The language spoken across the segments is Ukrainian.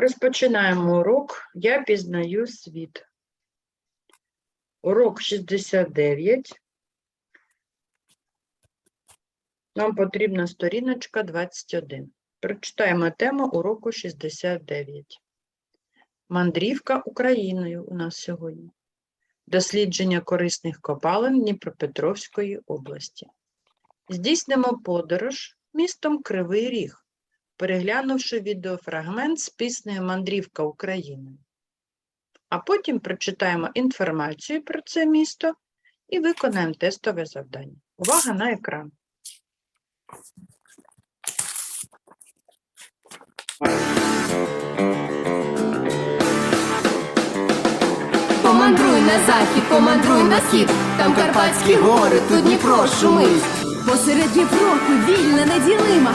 Розпочинаємо урок. Я пізнаю світ. Урок 69. Нам потрібна сторіночка 21. Прочитаємо тему уроку 69. Мандрівка Україною у нас сьогодні. Дослідження корисних копалин Дніпропетровської області. Здійснимо подорож містом Кривий Ріг, переглянувши відеофрагмент з піснею Мандрівка Україною. А потім прочитаємо інформацію про це місто і виконаємо тестове завдання. Увага на екран. Помандруй на захід, помандруй на схід, там Карпатські гори, тут Дніпро шумить. Посеред Європи вільна, неділима,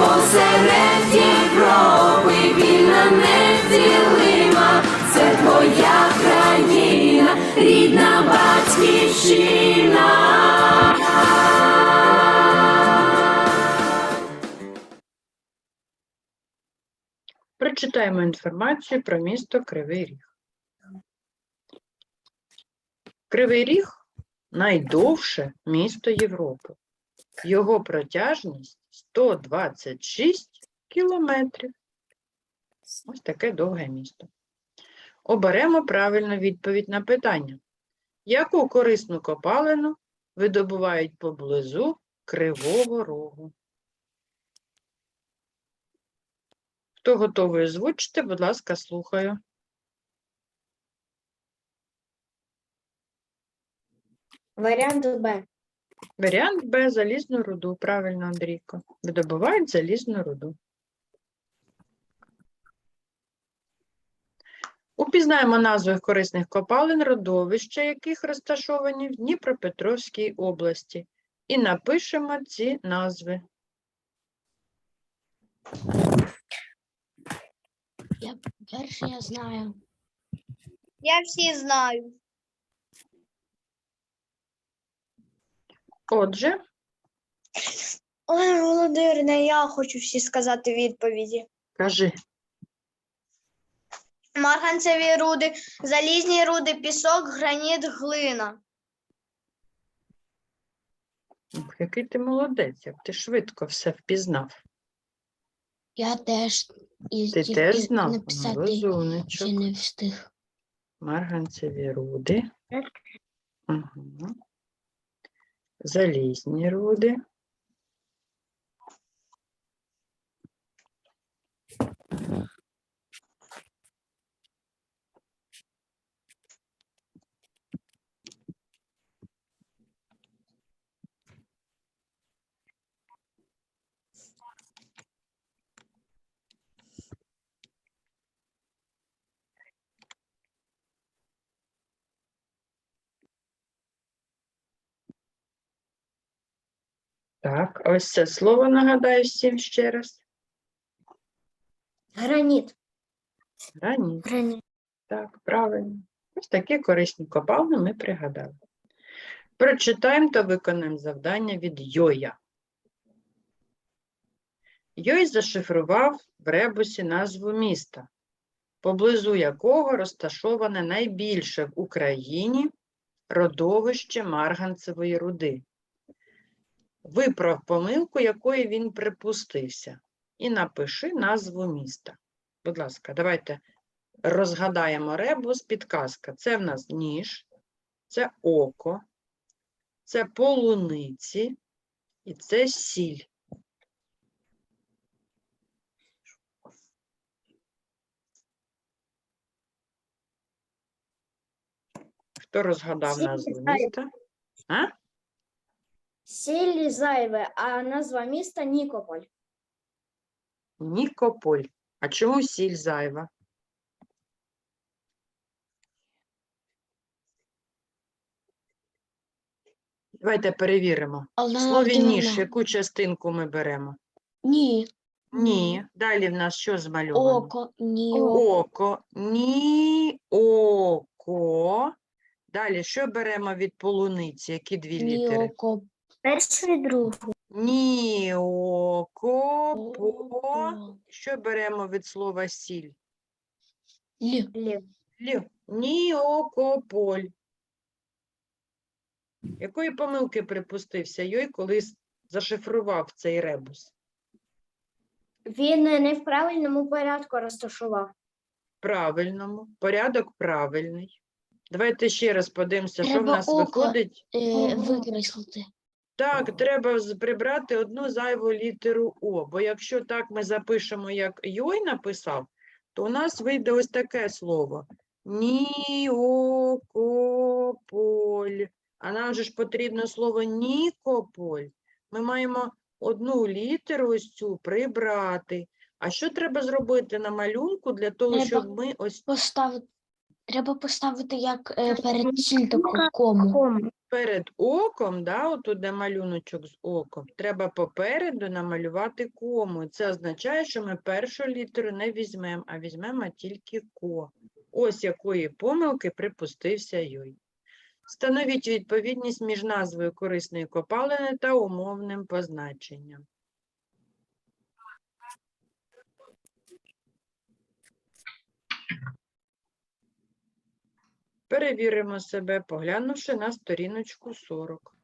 посеред Європи вільна неділима, це твоя країна, рідна батьківщина. Прочитаємо інформацію про місто Кривий Ріг. Кривий Ріг найдовше місто Європи. Його протяжність 126 кілометрів. Ось таке довге місто. Оберемо правильну відповідь на питання. Яку корисну копалину видобувають поблизу Кривого Рогу? Хто готовий озвучити, будь ласка, слухаю. Варіант Б. Варіант Б залізну руду. Правильно, Андрійко. Видобувають залізну руду. Упізнаємо назви корисних копалин, родовища яких розташовані в Дніпропетровській області. І напишемо ці назви. Я перший я знаю. Я всі знаю. Отже, Олена Володимирівна, я хочу всі сказати відповіді. кажи. Марганцеві руди, залізні руди, пісок, граніт, глина. Ух, Який ти молодець, як ти швидко все впізнав. Я теж і Ти теж знав? Розумничок. не встиг. Марганцеві руди. Угу. Залізні руди. Так, ось це слово нагадаю всім ще раз. Граніт. Граніт. Граніт. Так, правильно. Ось такі корисні копалини ми пригадали. Прочитаємо та виконаємо завдання від Йоя. Йой зашифрував в ребусі назву міста, поблизу якого розташоване найбільше в Україні родовище марганцевої руди. Виправ помилку, якої він припустився, і напиши назву міста. Будь ласка, давайте розгадаємо ребус, підказка. Це в нас ніж, це око, це полуниці і це сіль. Хто розгадав назву міста? А? Селі зайве, а назва міста Нікополь. Нікополь. А чого сіль зайва? Давайте перевіримо. Але В слові ніж, яку частинку ми беремо? Ні. Ні. Далі в нас що змальовано? Око, ні. Око, ні, око. Далі що беремо від полуниці? Які дві літери? Ні, око, Перший і другий. Ні око по. Що беремо від слова сіль? Лі. Лі. Ніокополь. Якої помилки припустився Йой, коли зашифрував цей ребус? Він не в правильному порядку розташував. Правильному. Порядок правильний. Давайте ще раз подивимося, що в Треба нас око. виходить. Е, викреслити. Так, треба прибрати одну зайву літеру О, бо якщо так ми запишемо, як Йой написав, то у нас вийде ось таке слово. Ніокополь. А нам же ж потрібно слово Нікополь. Ми маємо одну літеру ось цю прибрати. А що треба зробити на малюнку для того, Треба щоб ми ось Поставити. Треба поставити як е, перед ціль кому. перед оком, да, отут де малюночок з оком, треба попереду намалювати кому. Це означає, що ми першу літеру не візьмемо, а візьмемо тільки ко. Ось якої помилки припустився Йой. Встановіть відповідність між назвою корисної копалини та умовним позначенням. Перевіримо себе, поглянувши на сторіночку 40.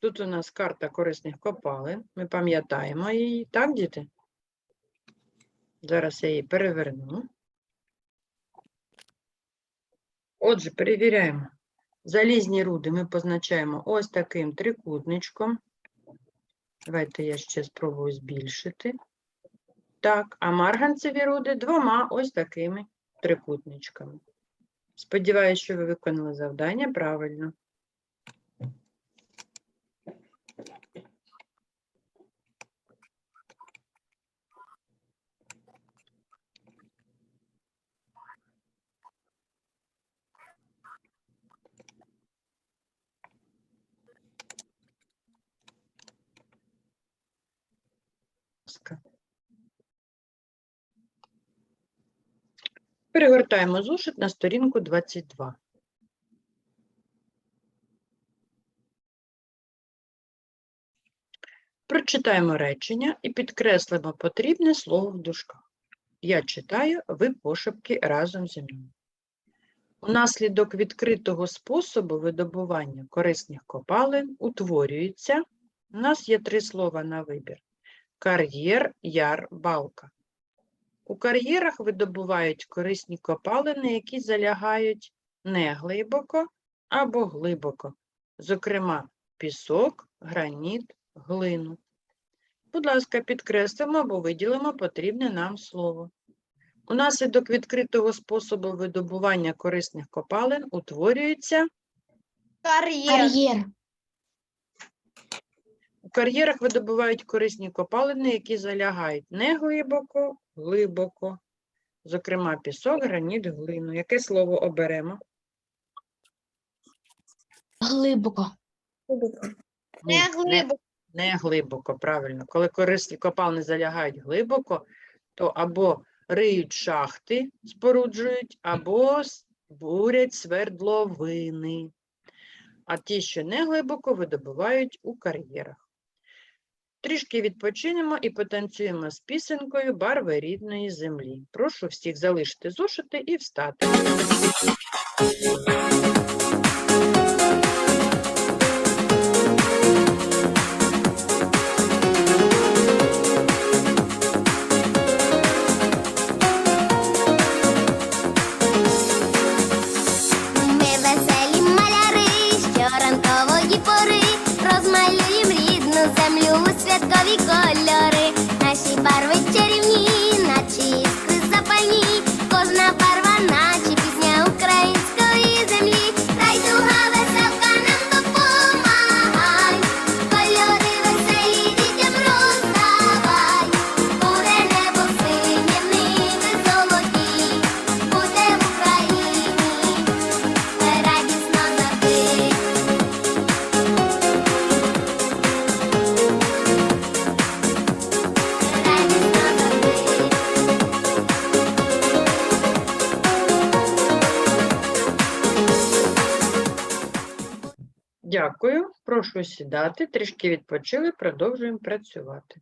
Тут у нас карта корисних копалин. Ми пам'ятаємо її, так, діти? Зараз я її переверну. Отже, перевіряємо. Залізні руди ми позначаємо ось таким трикутничком. Давайте я ще спробую збільшити. Так, а марганцеві руди двома ось такими трикутничками. Сподіваюся, що ви виконали завдання правильно. ласка. Перегортаємо зошит на сторінку 22. Прочитаємо речення і підкреслимо потрібне слово в дужках. Я читаю, ви пошепки разом зі мною. Унаслідок відкритого способу видобування корисних копалин утворюється. У нас є три слова на вибір: кар'єр, яр, балка. У кар'єрах видобувають корисні копалини, які залягають не глибоко або глибоко, зокрема, пісок, граніт, глину. Будь ласка, підкреслимо або виділимо потрібне нам слово. Унаслідок відкритого способу видобування корисних копалин утворюється Кар'єр. Кар'єр. У кар'єрах видобувають корисні копалини, які залягають не глибоко, глибоко. Зокрема, пісок, граніт, глину. Яке слово оберемо? Глибоко. Ні, Не глибоко. Не глибоко, правильно. Коли корисні копалини залягають глибоко, то або риють шахти, споруджують, або бурять свердловини. А ті, що не глибоко, видобувають у кар'єрах. Трішки відпочинемо і потанцюємо з пісенкою Барви рідної землі. Прошу всіх залишити зошити і встати. Прошу сідати. Трішки відпочили, продовжуємо працювати.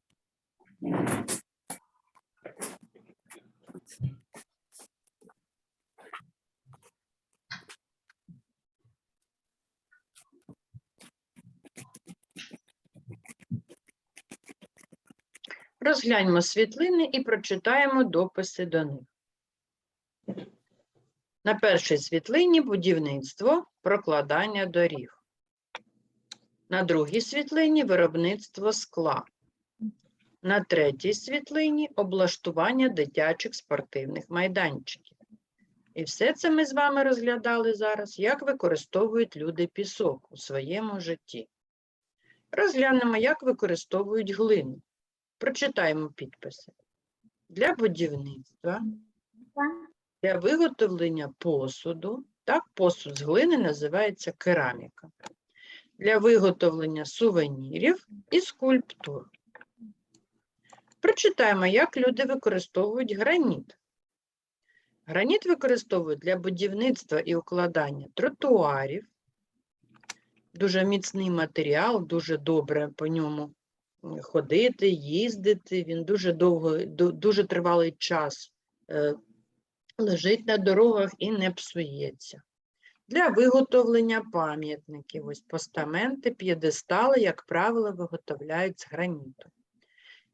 Розгляньмо світлини і прочитаємо дописи до них. На першій світлині будівництво, прокладання доріг. На другій світлині виробництво скла. На третій світлині облаштування дитячих спортивних майданчиків. І все це ми з вами розглядали зараз, як використовують люди пісок у своєму житті. Розглянемо, як використовують глину. Прочитаємо підписи. Для будівництва, для виготовлення посуду, так, посуд з глини називається кераміка. Для виготовлення сувенірів і скульптур. Прочитаємо, як люди використовують граніт. Граніт використовують для будівництва і укладання тротуарів. Дуже міцний матеріал, дуже добре по ньому ходити, їздити. Він дуже довго, дуже тривалий час е, лежить на дорогах і не псується. Для виготовлення пам'ятників, ось постаменти, п'єдестали, як правило, виготовляють з граніту.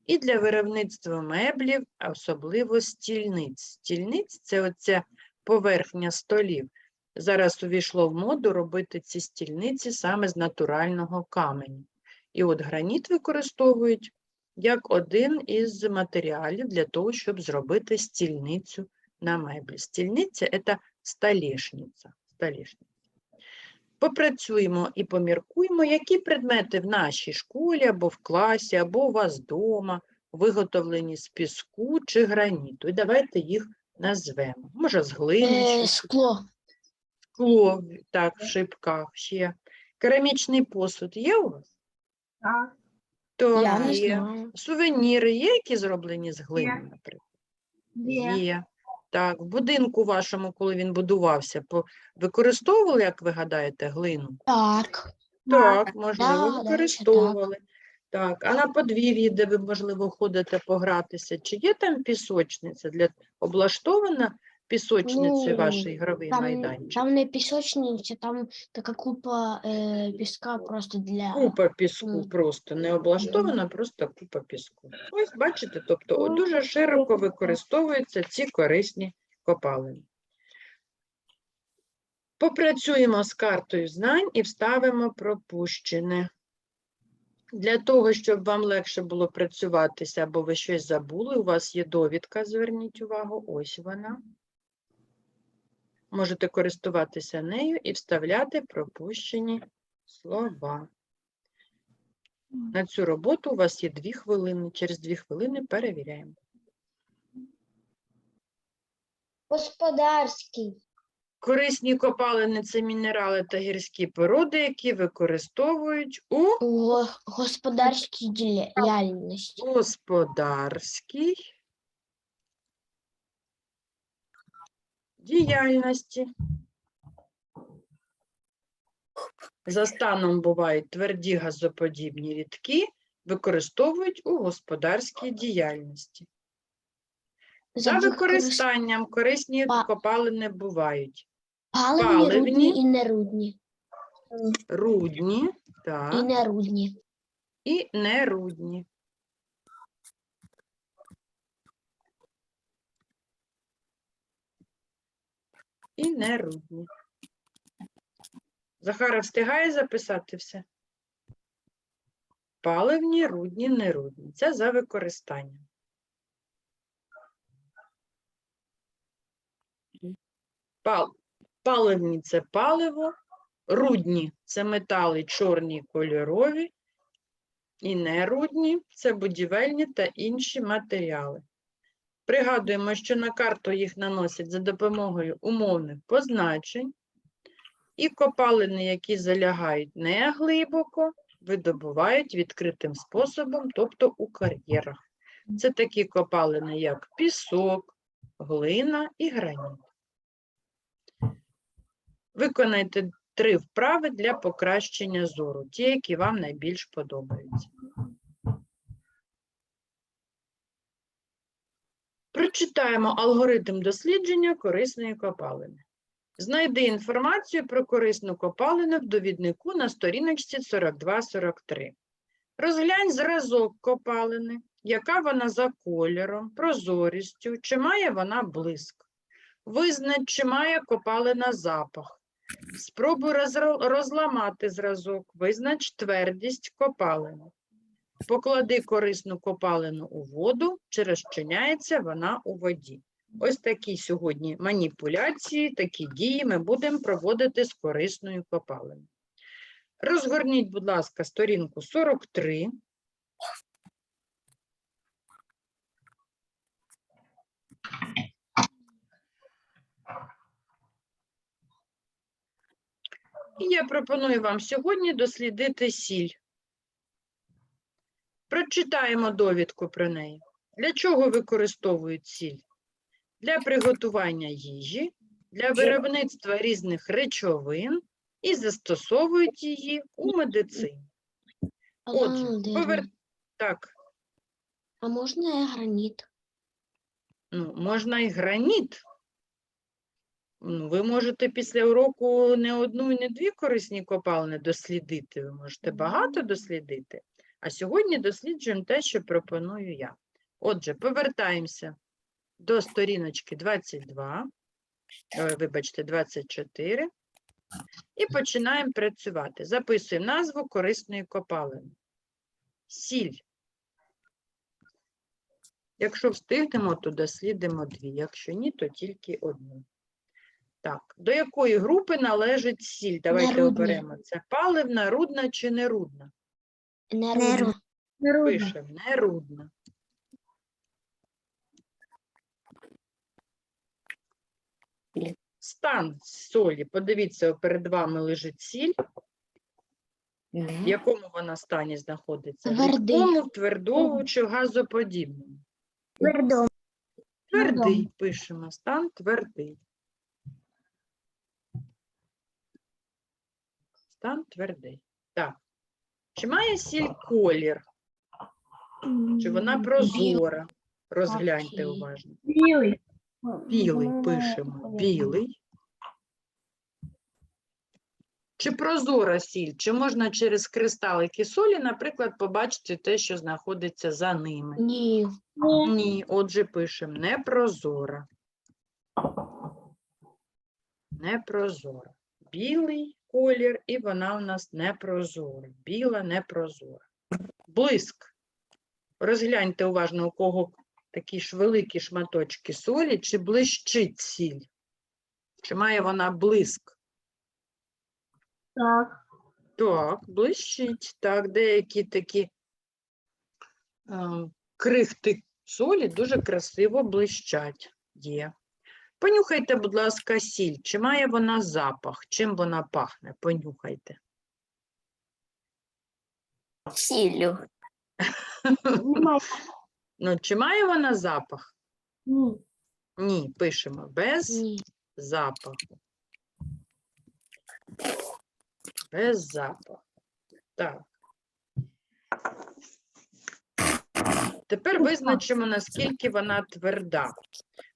І для виробництва меблів, а особливо стільниць. Стільниць це оця поверхня столів. Зараз увійшло в моду робити ці стільниці саме з натурального каменю. І от граніт використовують як один із матеріалів для того, щоб зробити стільницю на меблі. Стільниця – це столешниця. Столешниця. Попрацюємо і поміркуємо, які предмети в нашій школі або в класі, або у вас вдома виготовлені з піску чи граніту. І давайте їх назвемо. Може, з глини, Е, скло. скло, так, в шибках ще. Керамічний посуд є у вас? Так. То Я не є. знаю. Сувеніри є, які зроблені з глини, наприклад? Є. Так, в будинку вашому, коли він будувався, по- використовували, як ви гадаєте, глину? Так. Так, можливо, да, використовували. Так, а на подвір'ї, де ви, можливо, ходите погратися, чи є там пісочниця для облаштована пісочницею Ну, ваш ігровий Там, майданчик? там не пісочниця, там така купа е, піска просто для. Купа піску Мгм. просто не облаштована, просто купа піску. Ось бачите, тобто о, дуже широко використовуються ці корисні копалини. Попрацюємо з картою знань і вставимо пропущене. Для того, щоб вам легше було працюватися, або ви щось забули, у вас є довідка, зверніть увагу, ось вона. Можете користуватися нею і вставляти пропущені слова. На цю роботу у вас є дві хвилини. Через дві хвилини перевіряємо. Господарський. Корисні копалини це мінерали та гірські породи, які використовують у У го- господарській діяльності. господарській діяльності. За станом бувають тверді газоподібні рідки, використовують у господарській діяльності. За використанням корисні Па- копалини бувають Паливні, паливні. рудні і нерудні. рудні так, І нерудні. і нерудні. І нерудні. Захара встигає записати все? Паливні, рудні, нерудні. Це за використанням. Пал... Паливні це паливо, рудні це метали чорні кольорові, і нерудні це будівельні та інші матеріали. Пригадуємо, що на карту їх наносять за допомогою умовних позначень, і копалини, які залягають не глибоко, видобувають відкритим способом, тобто у кар'єрах. Це такі копалини, як пісок, глина і граніт. Виконайте три вправи для покращення зору, ті, які вам найбільш подобаються. Прочитаємо алгоритм дослідження корисної копалини. Знайди інформацію про корисну копалину в довіднику на сторіночці 42-43. Розглянь зразок копалини, яка вона за кольором, прозорістю, чи має вона блиск. Визнач, чи має копалина запах. Спробуй розламати зразок, визнач твердість копалини. Поклади корисну копалину у воду, чи розчиняється вона у воді. Ось такі сьогодні маніпуляції, такі дії ми будемо проводити з корисною копалиною. Розгорніть, будь ласка, сторінку 43. І я пропоную вам сьогодні дослідити сіль. Прочитаємо довідку про неї. Для чого використовують сіль? Для приготування їжі, для виробництва різних речовин і застосовують її у медицині. Отже, повер... так, А можна і граніт? ну, можна і граніт. Ну, ви можете після уроку не одну і не дві корисні копалини дослідити. Ви можете багато дослідити. А сьогодні досліджуємо те, що пропоную я. Отже, повертаємося до сторіночки 22, е, вибачте, 24, і починаємо працювати. Записуємо назву корисної копалини. Сіль. Якщо встигнемо, то дослідимо дві. Якщо ні, то тільки одну. Так, до якої групи належить сіль? Давайте оберемо. Це паливна, рудна чи нерудна? Нерудна. Пишемо нерудна. Стан солі. Подивіться, перед вами лежить сіль. В якому вона стані знаходиться? В Твердий. рідкому, твердому чи в газоподібному? Твердо. Твердий пишемо. Стан твердий. Стан твердий. Так. Чи має сіль колір? Чи вона прозора? Розгляньте уважно. Білий. Білий пишемо. Білий. Чи прозора сіль? Чи можна через кристалики солі, наприклад, побачити те, що знаходиться за ними? Ні. Ні, отже, пишемо непрозора. Непрозора. Білий колір, і вона у нас непрозора. Біла, непрозора. Блиск. Розгляньте уважно, у кого такі ж великі шматочки солі, чи блищить сіль? Чи має вона блиск? Так. Так, блищить. Так, деякі такі е, крихти солі дуже красиво блищать. Є. Понюхайте, будь ласка, сіль. Чи має вона запах? Чим вона пахне? Понюхайте. Сіллю. Ну, чи має вона запах? Ні. Ні, пишемо без Ні. запаху. Без запаху. Так. Тепер визначимо, наскільки вона тверда.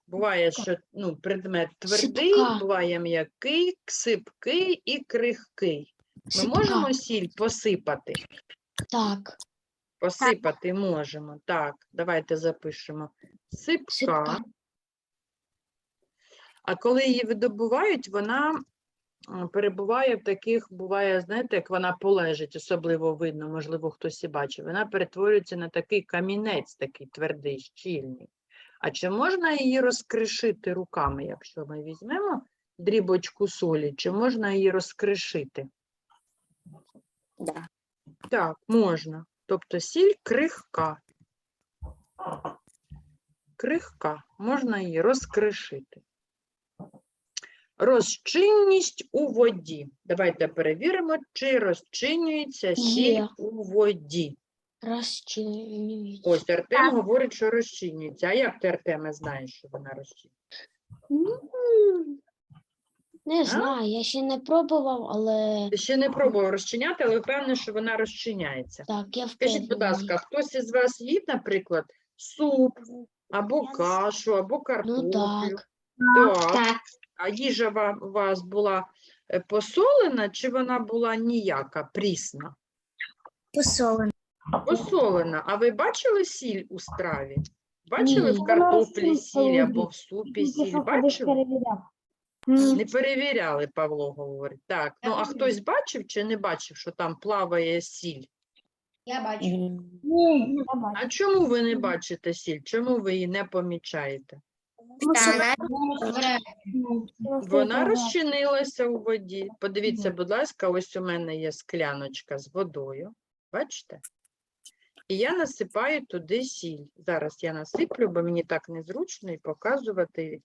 Буває, що ну, предмет твердий, Сипка. буває м'який, сипкий і крихкий. Ми Сипка. можемо сіль посипати? Так. Посипати можемо. Так, давайте запишемо. Сипка. Сипка. А коли її видобувають, вона перебуває в таких, буває, знаєте, як вона полежить, особливо видно, можливо, хтось і бачив. Вона перетворюється на такий камінець, такий твердий, щільний. А чи можна її розкришити руками, якщо ми візьмемо дрібочку солі, чи можна її розкришити? Да. Так, можна. Тобто сіль крихка. Крихка, можна її розкришити. Розчинність у воді. Давайте перевіримо, чи розчинюється сіль у воді. Розчинюється. Ось Артем говорить, що розчинюється. А як ти, Артеме, знаєш, що вона розчинюється? Не знаю, я ще не пробував, але Ти ще не пробував розчиняти, але впевнений, що вона розчиняється. так, я Скажіть, будь ласка, хтось із вас їв, наприклад, суп або кашу, або картоплю? Ну так. Так. А їжа ва- у вас була е, посолена чи вона була ніяка, прісна? Посолено. Посолена. А ви бачили сіль у страві? Бачили Ні. в картоплі сіль або в супі сіль? Бачили? Не перевіряли, Павло говорить. Так, ну а хтось бачив чи не бачив, що там плаває сіль? Я бачу. А чому ви не бачите сіль? Чому ви її не помічаєте? вона Вона розчинилася у воді. Подивіться, будь ласка, ось у мене є скляночка з водою. Бачите? І я насипаю туди сіль. Зараз я насиплю, бо мені так незручно і показувати,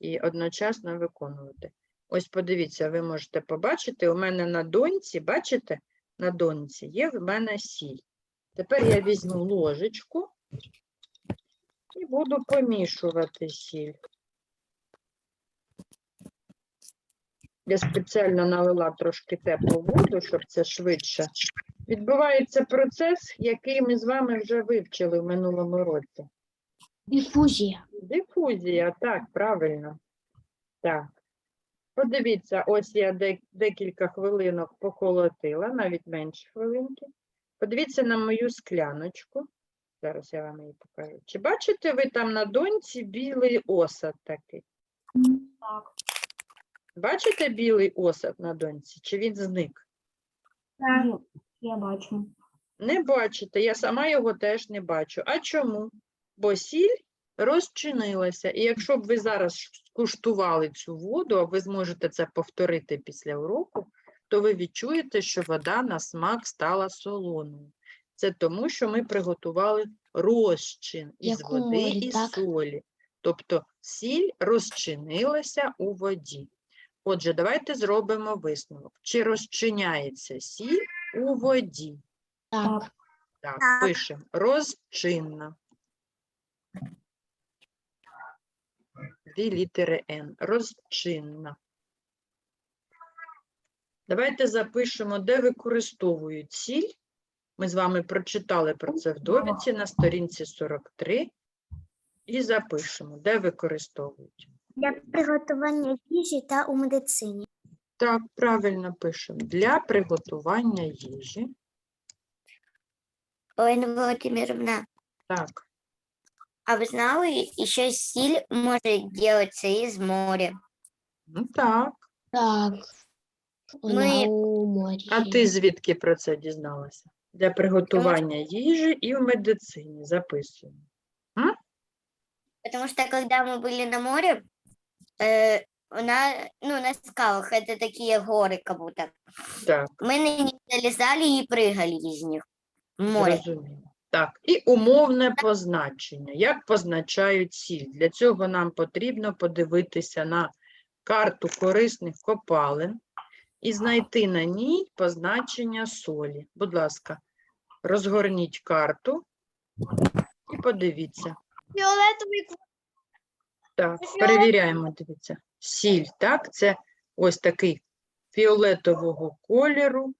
і одночасно виконувати. Ось подивіться, ви можете побачити, у мене на доньці, бачите, на доньці є в мене сіль. Тепер я візьму ложечку і буду помішувати сіль. Я спеціально налила трошки теплу воду, щоб це швидше. Відбувається процес, який ми з вами вже вивчили в минулому році. Дифузія. Дифузія, так, правильно. Так. Подивіться, ось я декілька хвилинок поколотила, навіть менше хвилинки. Подивіться на мою скляночку. Зараз я вам її покажу. Чи бачите ви там на доньці білий осад такий? Так. Бачите білий осад на доньці? Чи він зник? Я бачу. Не бачите, я сама його теж не бачу. А чому? Бо сіль розчинилася. І якщо б ви зараз скуштували цю воду, а ви зможете це повторити після уроку, то ви відчуєте, що вода на смак стала солоною. Це тому, що ми приготували розчин із Як води морі, і так? солі. Тобто сіль розчинилася у воді. Отже, давайте зробимо висновок. Чи розчиняється сіль у воді? Так. Так, Так. пишемо розчинна. Дві літери Н. Розчинна. Давайте запишемо, де використовують сіль. Ми з вами прочитали про це в довідці на сторінці 43. І запишемо, де використовують. Для приготування їжі та у медицині. Так, правильно пишемо. Для приготування їжі. Олена Владимировна, Так, а вы знали, еще силь может делаться из моря? ну так. Так. Вона Ми- у морі. А ти звідки про це дізналася? Для приготування їжі і в медицині записуємо. Потому что когда мы были на море, э, на, ну, на скалах, это такие горы как будто, Так, мы на них залезали и прыгали из них в море. зрозуміло. Так, і умовне позначення. Як позначають сіль? Для цього нам потрібно подивитися на карту корисних копалин і знайти на ній позначення солі. Будь ласка, розгорніть карту і подивіться. Фіолетовий Так, Фіолет- перевіряємо, дивіться. Сіль, так, це ось такий фіолетового кольору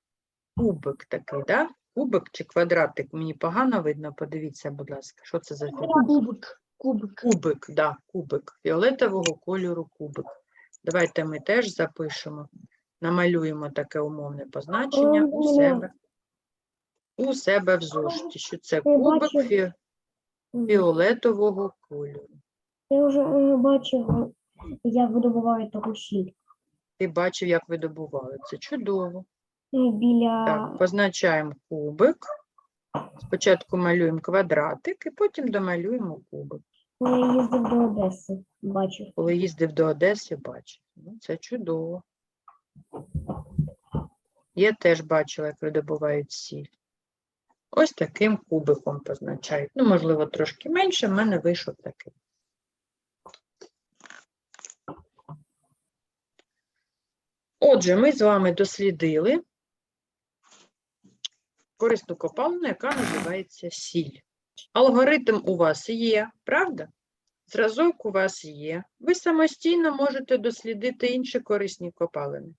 кубик такий, да? Кубик чи квадратик? Мені погано видно, подивіться, будь ласка, що це за? Кубик. Кубик. Кубик, да, кубик, фіолетового кольору кубик. Давайте ми теж запишемо, намалюємо таке умовне позначення у себе. У себе в зошиті, що це кубик фі- фіолетового кольору. Я вже бачив, як видобувають таку сіль Ти бачив, як видобували. Це чудово. Біля Так, позначаємо кубик. Спочатку малюємо квадратик і потім домалюємо кубик. коли я їздив до Одеси. Бачив. Коли їздив до Одеси, бачив. Ну, це чудово. Я теж бачила, як видобувають сіль. Ось таким кубиком позначають. Ну, можливо, трошки менше, в мене вийшов такий. Отже, ми з вами дослідили корисну копалину, яка називається сіль. Алгоритм у вас є, правда? Зразок у вас є. Ви самостійно можете дослідити інші корисні копалини.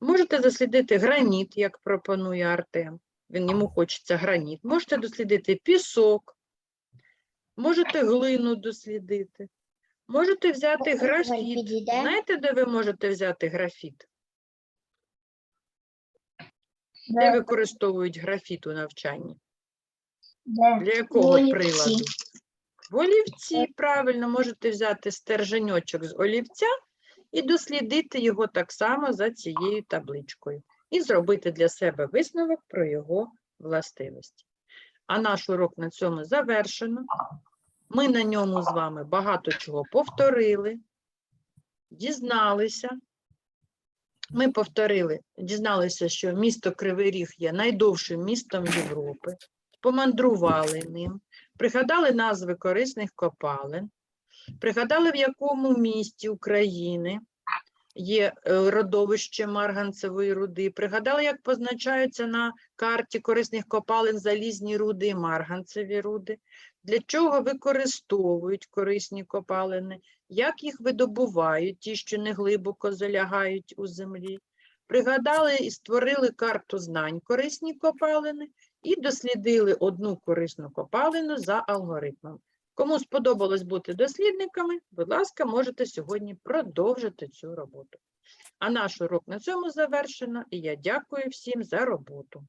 Можете дослідити граніт, як пропонує Артем. Він йому хочеться граніт. Можете дослідити пісок, можете глину дослідити, можете взяти графіт. Знаєте, де ви можете взяти графіт? Де використовують графіт у навчанні? Для якого Олівці. приладу? В олівці, правильно, можете взяти стерженьочок з олівця і дослідити його так само за цією табличкою. І зробити для себе висновок про його властивості. А наш урок на цьому завершено. Ми на ньому з вами багато чого повторили, дізналися. Ми повторили, дізналися, що місто Кривий Ріг є найдовшим містом Європи, помандрували ним, пригадали назви корисних копалин, пригадали, в якому місті України є е, родовище марганцевої руди, пригадали, як позначаються на карті корисних копалин залізні руди і марганцеві руди, для чого використовують корисні копалини, як їх видобувають, ті, що не глибоко залягають у землі. Пригадали і створили карту знань корисні копалини і дослідили одну корисну копалину за алгоритмом. Кому сподобалось бути дослідниками, будь ласка, можете сьогодні продовжити цю роботу. А наш урок на цьому завершено, і я дякую всім за роботу.